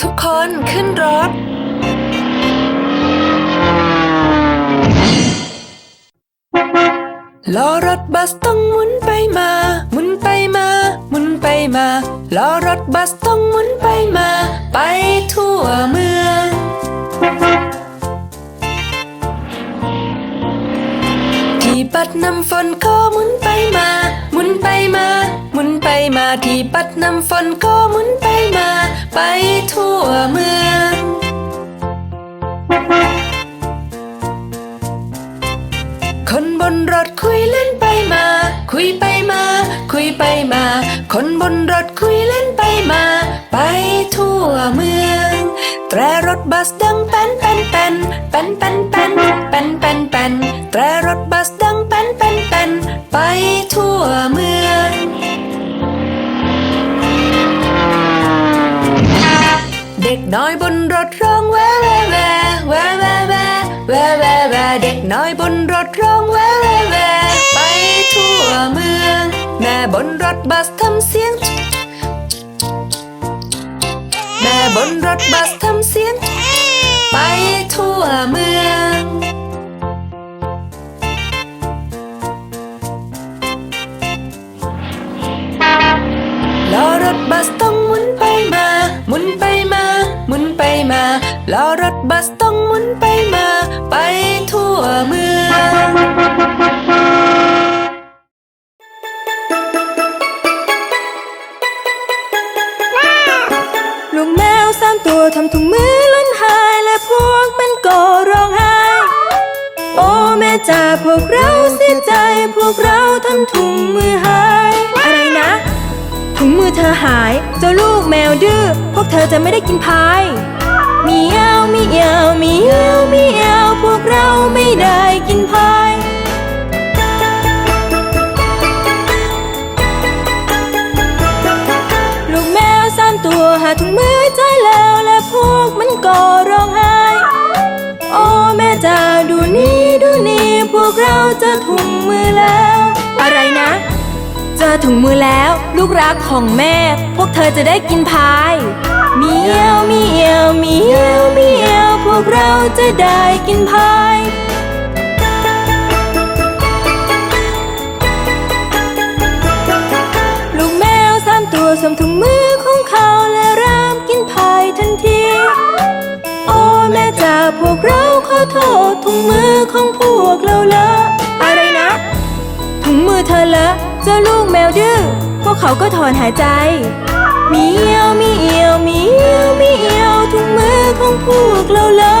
ทุกคนขึ้นรถ ล้อรถบัสต้องหมุนไปมา หมุนไปมา หมุนไปมา ล้อรถบัสต้องหมุนไปมา ไปทั่ว ปัดน้ำฝนก็หมุนไปมา หมุนไปมา หมุนไปมาที่ปัดน้ำฝนก็หมุนไปมา ไปทั่วเมือง คนบนรถคุยเล่นไปมา คุยไปมา คุยไปมา คนบนรถคุยเล่นไปมา ไปทั่วเมือง แตรรถบัสดังแป้นแป้นแป้นแป้นแป้นแป้น น้อยบนรถร้องแวแวแวแวแวแวแวแวแวเด็กน้อยบนรถร้องแวแวแวไปทั่วเมือง แม่บนรถบัสทำเสียง แม่บนรถบัสทำเสียง ไปทั่วเมือง จ๋าพวกเราเสียใจพวกเราทำถุงมือหาย อะไรนะ ถุงมือเธอหาย เจ้าลูกแมวดื้อพวกเธอจะไม่ได้กินพายมีเอวมีเอวมีเอวมีเอวพวกเราไม่ได้กินพายลูกแมวสามตัวหาถุงมือใจแล้วและพวกมันก็ร้องไห้ โอ้แม่จ๋าดูนี่ดูนี่พวกเราจอถุงมือแล้ว อะไรนะ เจอถุงมือแล้ว ลูกรักของแม่ พวกเธอจะได้กินพายมีเอวมีเอวมีเอวมีเอวพวกเราจะได้กินพายลูกแมวสามตัวสวมถุงมือของเขาและเริ่มกินพายทันที พวกเราขอโทษถุงมือของพวกเราละ อะไรนะถุงมือเธอละเจ้าลูกแมวดื้อพวกเขาก็ถอนหายใจมีเอียวมีเอียวมีเอียวมีเอียวถุงมือของพวกเราละ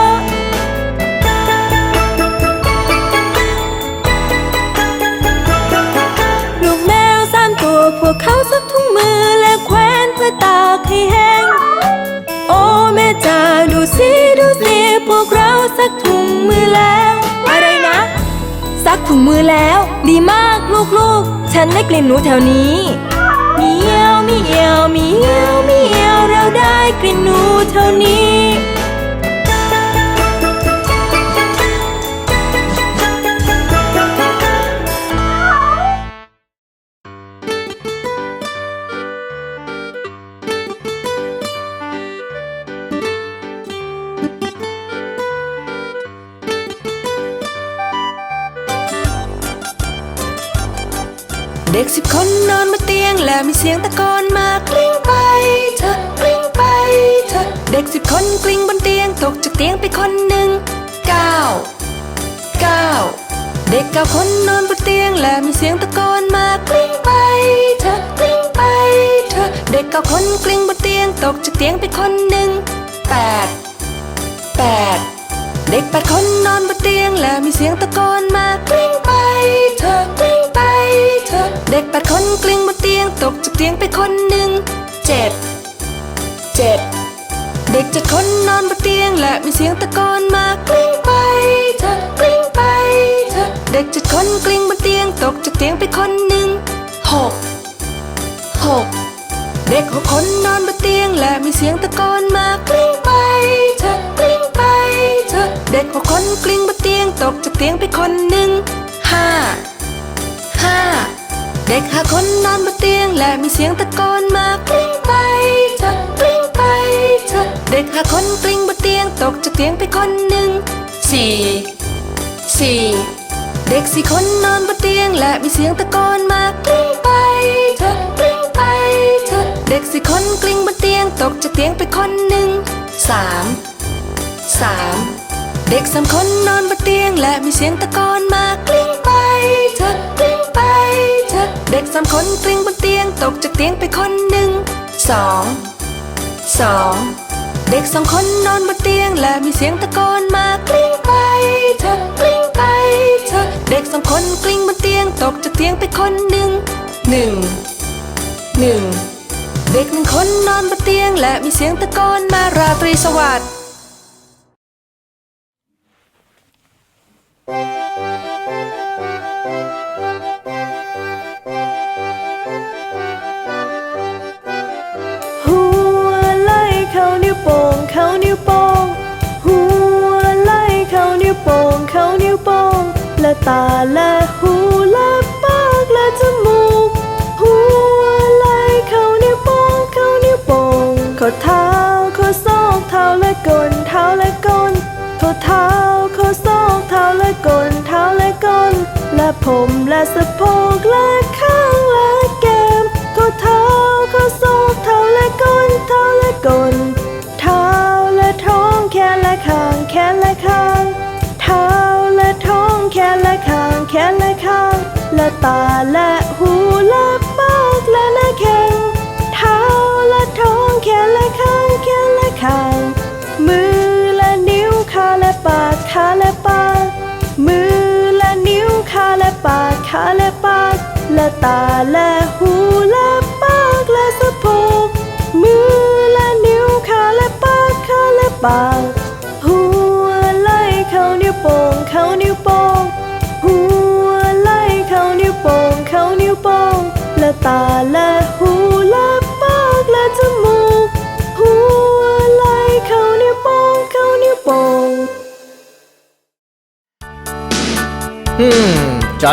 ลูกแมวสามตัวพวกเขาซักถุงมือและแขวนเพื่อตากให้แห้งโอ้ แม่จ๋าดูสิดูสิพวกเราซักถุงมือแล้ว อะไรนะ ซักถุงมือแล้ว ดีมากลูกๆ ฉันได้กลิ่นหนูแถวนี้มีเอวมีเอวมีเอวมีเอวเราได้กลิ่นหนูเท่านี้ กสิบคนนอนบนเตียงและมีเสียงตะโกนมากลิ้งไปเถอกลิ้งไปเถอเด็กสิบคนกลิ้งบนเตียงตกจากเตียงไปคนหนึ่งเก้าเก้าเด็กเก้าคนนอนบนเตียงและมีเสียงตะโกนมากลิ้งไปเถอกลิ้งไปเถอเด็กเก้าคนกลิ้งบนเตียงตกจากเตียงไปคนหนึ่งแปดแปด เด็กแปดคนนอนบนเตียงและมีเสียงตะโกนมากลิ้งไปเถอกลิ้งไปเถอเด็กแปดคนกลิ้งบนเตียงตกจากเตียงไปคนหนึ่งเจ็ดเจ็ดเด็กเจ็ดคนนอนบนเตียงและมีเสียงตะโกนมากลิ้งไปเถอกลิ้งไปเถอเด็กเจ็ดคนกลิ้งบนเตียงตกจากเตียงไปคนหนึ่งหกหกเด็กหกคนนอนบนเตียงและมีเสียงตะโกนมากลิ้งไปเถอกลิ้ง เถอเด็กหกคนกลิ้งบนเตียงตกจากเตียงไปคนหนึ่งห้าห้าเด็กห้าคนนอนบนเตียงและมีเสียงตะโกนมากลิ้งไปเถอกลิ้งไปเถอเด็กห้าคนกลิ้งบนเตียงตกจากเตียงไปคนหนึ่งสี่สี่เด็กสี่คนนอนบนเตียงและมีเสียงตะโกนมากลิ้งไปเถอกลิ้งไปเถอเด็กสี่คนกลิ้งบนเตียงตกจากเตียงไปคนหนึ่งสาม สามเด็กสามคนนอนบนเตียงและมีเสียงตะโกนมากลิ้งไปเถอะกลิ้งไปเถอะเด็กสามคนกลิ้งบนเตียงตกจากเตียงไปคนหนึ่งสองสองเด็กสองคนนอนบนเตียงและมีเสียงตะโกนมากลิ้งไปเถอกลิ้งไปเถอเด็กสองคนกลิ้งบนเตียงตกจากเตียงไปคนหนึ่งหนึ่งหนึ่งเด็กหนึ่งคนนอนบนเตียงและมีเสียงตะโกนมาราตรีสวัสดิ์ ตาและหูและปากและจมูก หัวไหล่เข้านิ้วโป่งเข้านิ้วโป่งข้อเท้าข้อศอกเท้าและก้นเท้าและก้นข้อเท้าข้อศอกเท้าและก้นเท้าและก้นและผมและสะโพกและข้างและแก้มข้อเท้าข้อศอกเท้าและก้นเท้าและก้น และตาและหูและปากและหน้าแข้งเท้าและท้องแขนและข้างแขนและข้างมือและนิ้วขาและปากขาและปากมือและนิ้วขาและปากขาและปากและตาและหูและปากและสะโพกมือและนิ้วขาและปากขาและปากหัวไหล่เขานิ้วโป่งเขานิ้วโป่ง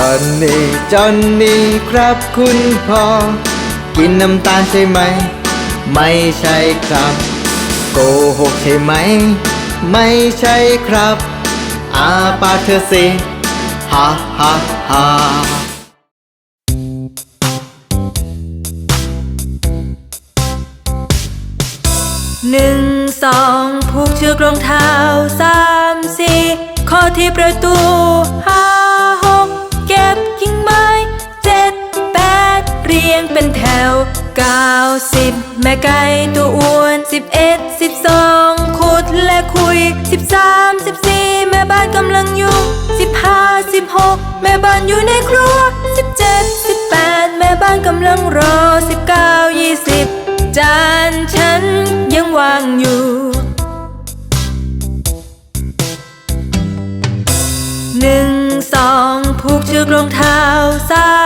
จอนนี่จอนนี่ครับคุณพ่อ กินน้ำตาลใช่ไหม ไม่ใช่ครับ โกหกใช่ไหม ไม่ใช่ครับ อาปากเธอสิฮ่าฮ่าฮ่าหนึ่งสองผูกเชือกรองเท้าสามสี่ข้อที่ประตูห้า เก้าสิบแม่ไก่ตัวอ้วนสิบเอ็ดสิบสองขุดและคุยสิบสามสิบสี่แม่บ้านกำลังยุ่งสิบห้าสิบหกแม่บ้านอยู่ในครัวสิบเจ็ดสิบแปดแม่บ้านกำลังรอสิบเก้ายี่สิบจานฉันยังวางอยู่หนึ่งสองผูกเชือกรองเท้าสาม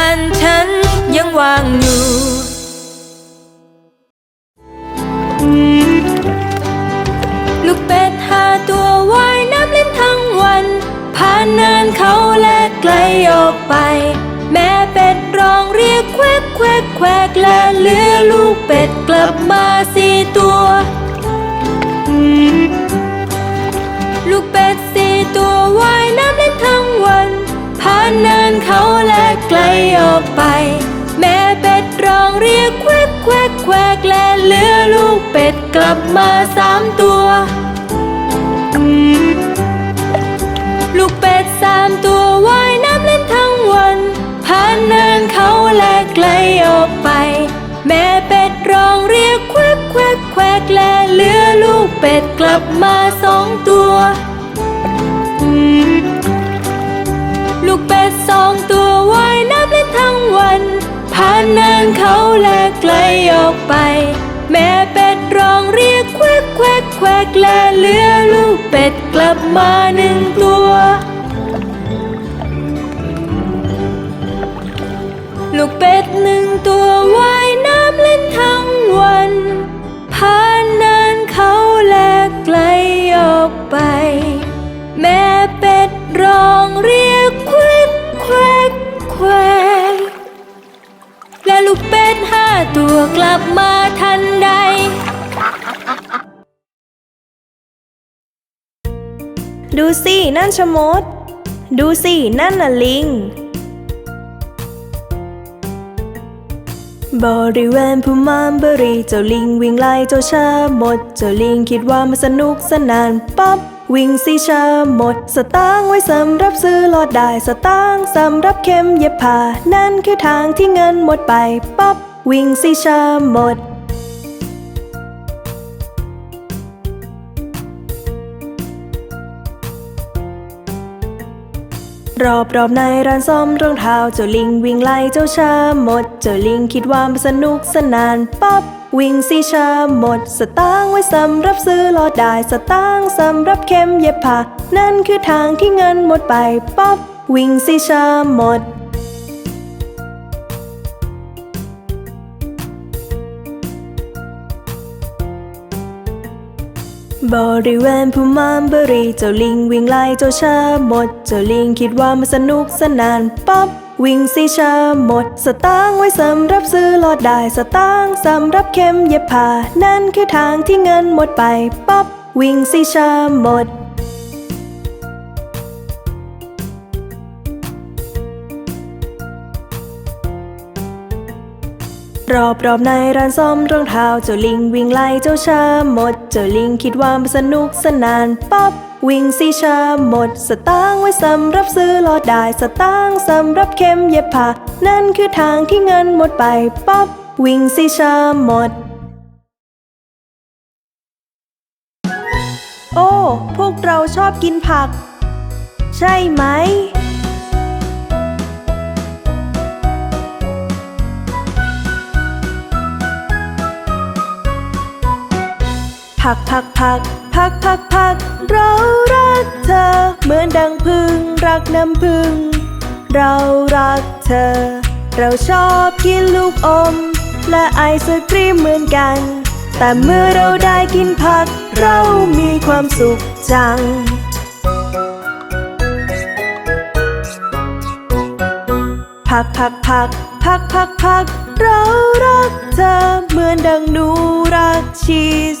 เหลือลูกเป็ดกลับมาสี่ตัว ลูกเป็ดสี่ตัวว่ายน้ำเล่นทั้งวันผ่านเนินเขาและไกลออกไป แม่เป็ดร้องเรียกแควกแควกแควกและเหลือลูกเป็ดกลับมาสามตัว ลูกเป็ดสามตัวว่ายน้ำเล่นทั้งวันผ่านเนินเขาและไกลออก เป็ดกลับมาสองตัว ลูกเป็ดสองตัวว่ายน้ำเล่นทั้งวัน ผ่านเนินเขาและไกลออกไป แม่เป็ดร้องเรียกแควกแควกแควกและเหลือลูกเป็ดกลับมาหนึ่งตัว ลูกเป็ดหนึ่งตัวว่าย กลับมาทันใด ดูสินั่นชะมด ดูสินั่นน่ะลิง บริเวณภูมานบรีเจ้าลิงวิ่งไล่เจ้าชาหมด เจ้าลิงคิดว่ามันสนุกสนานป๊อบวิ่งสิชาหมด สตางไว้สำหรับซื้อลอดได้ สตางสำหรับเข็มเย็บผ้า นั่นคือทางที่เงินหมดไปป๊อบ วิ่งสิชาหมด รอบรอบในร้านซ่อมรองเท้าเจ้าลิงวิ่งไล่เจ้าชาหมด เจ้าลิงคิดว่ามันสนุกสนานป๊อบวิ่งสิชาหมด สตางไว้สำหรับซื้อลอดได้สตางสำหรับเข็มเย็บผ้านั่นคือทางที่เงินหมดไปป๊อบวิ่งสิชาหมด บริเวณภูมามบรีเจ้าลิงวิ่งไล่เจ้าชาหมด เจ้าลิงคิดว่ามันสนุกสนานป๊อบวิ่งสิชาหมด สตางค์ไว้สำหรับซื้อลอดได้สตางค์สำหรับเข็มเย็บผ้านั่นคือทางที่เงินหมดไปป๊อบวิ่งสิชาหมด รอบรอบในร้านซ่อมรองเท้าเจ้าลิงวิ่งไล่เจ้าชาหมด เจ้าลิงคิดว่ามันสนุกสนานป๊อบวิ่งสิชาหมด สตางค์ไว้สำหรับซื้อลอดได้สตางค์สำหรับเข็มเย็บผ้านั่นคือทางที่เงินหมดไปป๊อบวิ่งสิชาหมด โอ้ พวกเราชอบกินผัก ใช่ไหม พักพักพักพักพักพักเรารักเธอ เหมือนดังพึ่งรักน้ำพึ่ง เรารักเธอ เราชอบกินลูกอม และไอศกรีมเหมือนกัน แต่เมื่อเราได้กินผัก เรามีความสุขจังพักพักพักพักพักพักเรารักเธอเหมือนดังหนูรักชีส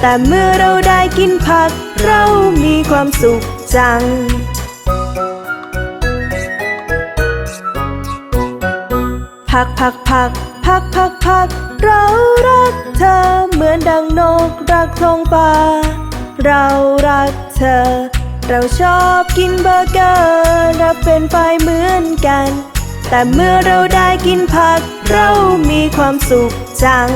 แต่เมื่อเราได้กินผัก เรามีความสุขจังพักพักพักพักพักพัก เรารักเธอเหมือนดังนกรักท้องฟ้า เรารักเธอ เราชอบกินเบอร์เกอร์และเป็นไฟรายเหมือนกัน แต่เมื่อเราได้กินผัก เรามีความสุขจัง